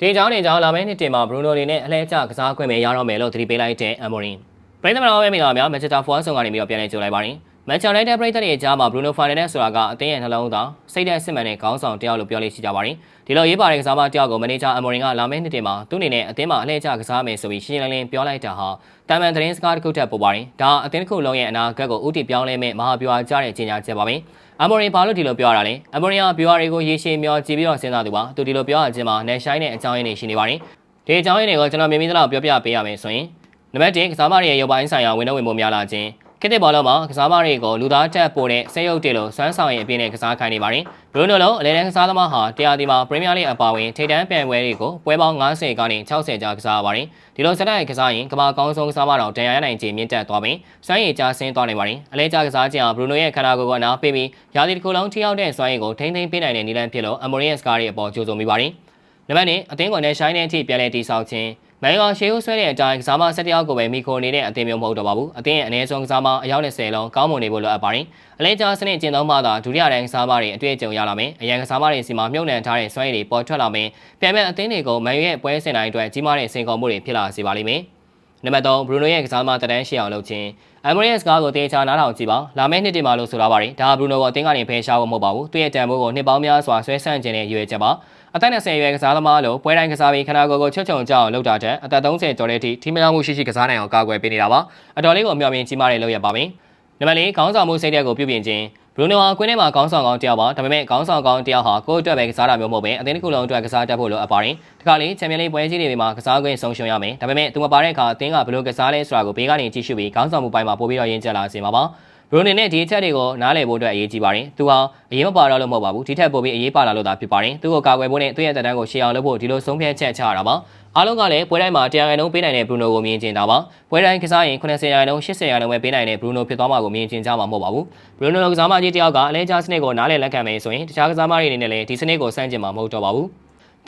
ဒီကြောင်းနေကြောင်းလာမယ့်နှစ်တင်မှာဘရူနိုတွေနဲ့အလဲကျကစားခွင့်ပဲရတော့မယ်လို့သတိပေးလိုက်တဲ့အမ်မိုရင်ပရိသတ်မတော်ပဲမိသားများမန်ချက်စတာဖော်ဆောင်ကနေပြီးတော့ပြန်လည်ကြိုလိုက်ပါတယ်မန်ချက်လိုက်တဲ့ပရိသတ်တွေအကြားမှာဘရူနိုဖိုင်နယ်ဆိုတာကအသင်းရဲ့နှလုံးသားစိတ်ဓာတ်စစ်မှန်တဲ့ခေါင်းဆောင်တယောက်လို့ပြောလို့ရှိကြပါတယ်ဒီလိုရေးပါတဲ့ကစားမတယောက်ကိုမန်နေဂျာအမ်မိုရင်ကလာမယ့်နှစ်တင်မှာသူ့အနေနဲ့အသင်းမှာအလဲကျကစားမယ်ဆိုပြီးရှင်းရှင်းလင်းလင်းပြောလိုက်တာဟာတာမန်သတင်းစကားတစ်ခုထပ်ပို့ပါတယ်ဒါအသင်းတစ်ခုလုံးရဲ့အနာဂတ်ကိုဥတီပြောင်းလဲမဲ့မဟာဗျူဟာကျတဲ့ကြီးညာချက်ပါပဲ အမ်မိုရင်ဘာလို့ဒီလိုပြောရတာလဲအမ်မိုရင်ကဗျူဟာတွေကိုရေရှည်မျောကြည့်ပြီးတော့စဉ်းစားသူပါသူဒီလိုပြောရခြင်းမှာနယ်ရှိုင်းတဲ့အကြောင်းရင်းတွေရှိနေပါတယ်ဒီအကြောင်းရင်းတွေကိုကျွန်တော်မြင်မိသလောက်ပြောပြပေးရမယ်ဆိုရင်နံပါတ်1ကစားမတွေရဲ့ရုပ်ပိုင်းဆိုင်ရာဝင်တော့ဝင်မှုများလာခြင်း ခေတ်သစ်ဘောလုံးမှာကစားမတွေကိုလူသားတက်ပို့တဲ့ဆက်ရုပ်တွေလိုစွမ်းဆောင်ရည်အပြည့်နဲ့ကစားခိုင်းနေပါတယ်ဘရူနိုလိုအလဲတန်းကစားသမားဟာတရားဒီမှာပရီးမီးယားလိအပါဝင်ထိပ်တန်းပြိုင်ပွဲတွေကိုပွဲပေါင်း90ကနေ60ကြာကစားရပါတယ်ဒီလိုဆက်တိုက်ကစားရင်ကမ္ဘာကောင်းဆုံးကစားမတော်ဒဏ်ရာရနိုင်ခြင်းမြင့်တက်သွားပြီးစွမ်းရည်ကျဆင်းသွားနိုင်ပါတယ်အလဲကျကစားခြင်းဟာဘရူနိုရဲ့ခန္ဓာကိုယ်ကအနာပေးပြီးရာသီတစ်ခုလုံးထိရောက်တဲ့စွမ်းရည်ကိုထိန်းသိမ်းပေးနိုင်တဲ့နည်းလမ်းဖြစ်လို့အမိုရီယက်စကားရဲ့အပေါ်ကြိုးစုံမိပါတယ်နံပါတ်1အသင်းကိုနဲ့ရှိုင်းတဲ့အထိပြန်လည်တည်ဆောက်ခြင်း မန်ရောရှေးဦးဆွဲတဲ့အတိုင်းကစားမ၁၁ယောက်ကိုပဲမိခိုနေတဲ့အသင်းမျိုးမဟုတ်တော့ပါဘူးအသင်းရဲ့အနည်းဆုံးကစားမအယောက်20လုံးကောင်းမွန်နေဖို့လိုအပ်ပါတယ်အလဲကြားစနစ်ကျင့်သုံးမှသာဒုတိယတိုင်းကစားမတွေအတွေ့အကြုံရလာမယ်အရန်ကစားမတွေစီမှာမြုပ်နှံထားတဲ့စွမ်းရည်တွေပေါ်ထွက်လာမယ်ပြန်ပြန်အသင်းတွေကိုမန်ရဲ့ပွဲစဉ်တိုင်းအတွက်ကြီးမားတဲ့စင်ကုန်မှုတွေဖြစ်လာစေပါလိမ့်မယ် နံပါတ်3ဘရူနိုရဲ့ကစားသမားတန်းရှိအောင်လုပ်ခြင်းအမရီယက်စကားကိုတေချာနားထောင်ကြည့်ပါလာမယ့်နှစ်တင်မှာလို့ဆိုလာပါတယ်ဒါဘရူနိုကိုအသင်းကနေဖယ်ရှားဖို့မဟုတ်ပါဘူးသူ့ရဲ့တန်ဖိုးကိုနှစ်ပေါင်းများစွာဆွဲဆန့်ခြင်းနဲ့ရွေးချက်ပါအသက်20ရွယ်ကစားသမားလို့ပွဲတိုင်းကစားပြီးခန္ဓာကိုယ်ကိုချွတ်ချုံကြအောင်လုပ်တာတဲ့အသက်30ကျော်တဲ့အထိထိမရောက်မှုရှိရှိကစားနိုင်အောင်ကာကွယ်ပေးနေတာပါအတော်လေးကိုအမျှော်မြင်ကြီးမားတဲ့လုပ်ရပါမယ်နံပါတ်၄ခေါင်းဆောင်မှုစိတ်ဓာတ်ကိုပြုပြင်ခြင်း ဘရူနိုဟာကွင်းထဲမှာခေါင်းဆောင်ကောင်းတယောက်ပါဒါပေမဲ့ခေါင်းဆောင်ကောင်းတယောက်ဟာကိုယ့်အတွက်ပဲကစားတာမျိုးမဟုတ်ပဲအသင်းတစ်ခုလုံးအတွက်ကစားတတ်ဖို့လိုအပ်ပါတယ်။ဒီကလေးချန်ပီယံလိပွဲကြီးတွေမှာကစားခွင့်ဆုံးရှုံးရမယ်။ဒါပေမဲ့သူမပါတဲ့အခါအသင်းကဘယ်လိုကစားလဲဆိုတာကိုဘေးကနေကြည့်ရှုပြီးခေါင်းဆောင်မှုပိုင်းမှာပို့ပြီးတော့ရင်းကျက်လာစေမှာပါ။ဘရူနိုနဲ့ဒီအချက်တွေကိုနားလည်ဖို့အတွက်အရေးကြီးပါတယ်။သူဟာအရေးမပါတော့လို့မဟုတ်ပါဘူး။ဒီထက်ပိုပြီးအရေးပါလာလို့သာဖြစ်ပါတယ်။သူ့ကိုကာကွယ်ဖို့နဲ့သူ့ရဲ့တက်တန်းကိုရှေ့အောင်လုပ်ဖို့ဒီလိုဆုံးဖြတ်ချက်ချရတာပါ။ အားလုံးကလည်းပွဲတိုင်းမှာတရားရိုင်လုံးပေးနိုင်တဲ့ဘရူနိုကိုမြင်ကျင်တာပါပွဲတိုင်းကစားရင်90ရာခိုင်နှုန်း80ရာခိုင်နှုန်းပဲပေးနိုင်တဲ့ဘရူနိုဖြစ်သွားမှာကိုမြင်ကျင်ကြမှာမဟုတ်ပါဘူးဘရူနိုကစားမကြီးတယောက်ကအလဲကျစနစ်ကိုနားလည်လက်ခံမယ်ဆိုရင်တခြားကစားမတွေအနေနဲ့လည်းဒီစနစ်ကိုစမ်းကျင်မှာမဟုတ်တော့ပါဘူး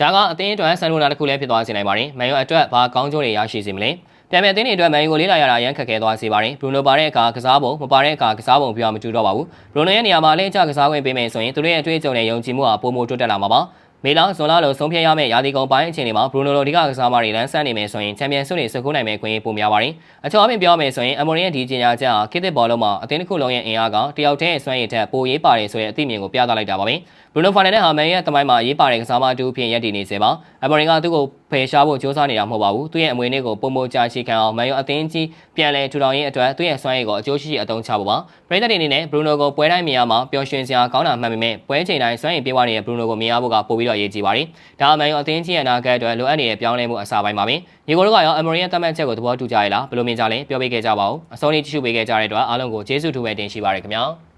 ဒါကအသင်းအတွက်ဆန်ရိုနာတစ်ခုလည်းဖြစ်သွားစေနိုင်ပါတယ်မန်ယူအတွက်ဘာကောင်းကျိုးတွေရရှိစေမလဲပြန်ပြန်အသင်းတွေအတွက်မန်ယူကိုလေးလာရတာအရန်ခက်ခဲသွားစေပါတယ်ဘရူနိုပါတဲ့အခါကစားပုံမပါတဲ့အခါကစားပုံပြောမတူတော့ပါဘူးဘရူနိုရဲ့နေရာမှာအလဲကျကစားခွင့်ပေးမယ်ဆိုရင်သူတို့ရဲ့အတွေ့အကြုံနဲ့ယုံကြည်မှုဟာပိုမိုတိုးတက်လာမှာပါ မေလာဇွန်လလိုဆုံးဖြတ်ရမယ့်ရာသီကုန်ပိုင်းအချိန်တွေမှာဘရူနိုလိုဒီကကစားမတွေလမ်းဆန်းနေမယ်ဆိုရင်ချန်ပီယံဆုတွေစကူးနိုင်မယ့်ခွင့်ပိုများပါတယ်။အချောအပင်ပြောမယ်ဆိုရင်အမိုရီရဲ့ဒီကျင်ညာချက်ဟာခေတ်သစ်ဘောလုံးမှာအသင်းတစ်ခုလုံးရဲ့အင်အားကတယောက်တည်းဆွမ်းရည်ထက်ပိုရေးပါတယ်ဆိုတဲ့အသိမြင်ကိုပြသလိုက်တာပါပဲ။ဘရူနိုဖာနယ်နဲ့ဟာမန်ရဲ့တမိုင်းမှာရေးပါတဲ့ကစားမတူဖြစ်ရပ်တည်နေစေပါ။အမိုရီကသူ့ကို ဖယ်ရှားဖို့စ조사နေတာမဟုတ်ပါဘူး။သူ့ရဲ့အမွေအနှစ်ကိုပုံမကြာရှိခံအောင်မန်ယူအသင်းကြီးပြန်လဲထူထောင်ရေးအတွက်သူ့ရဲ့ဆွမ်းရည်ကိုအကျိုးရှိရှိအသုံးချဖို့ပါ။ပရိသတ်တွေအနေနဲ့ဘရူနိုကိုပွဲတိုင်းမြင်ရမှာပျော်ရွှင်စရာကောင်းတာမှန်ပေမဲ့ပွဲချိန်တိုင်းဆွမ်းရည်ပြေးဝနေတဲ့ဘရူနိုကိုမြင်ရဖို့ကပိုပြီးတော့အရေးကြီးပါတယ်။ဒါအမှန်ရောအသင်းကြီးရဲ့အနာဂတ်အတွက်လိုအပ်နေတဲ့ပြောင်းလဲမှုအစားပိုင်းပါပဲ။ညီကိုတို့ကရောအမေရိကန်တမန်ချက်ကိုသဘောတူကြရလားဘယ်လိုမြင်ကြလဲပြောပေးခဲ့ကြပါဦး။အစောလေးကြည့်ရှုပေးခဲ့ကြတဲ့အတွက်အားလုံးကိုကျေးဇူးထူးပဲတင်ရှိပါရခင်ဗျာ။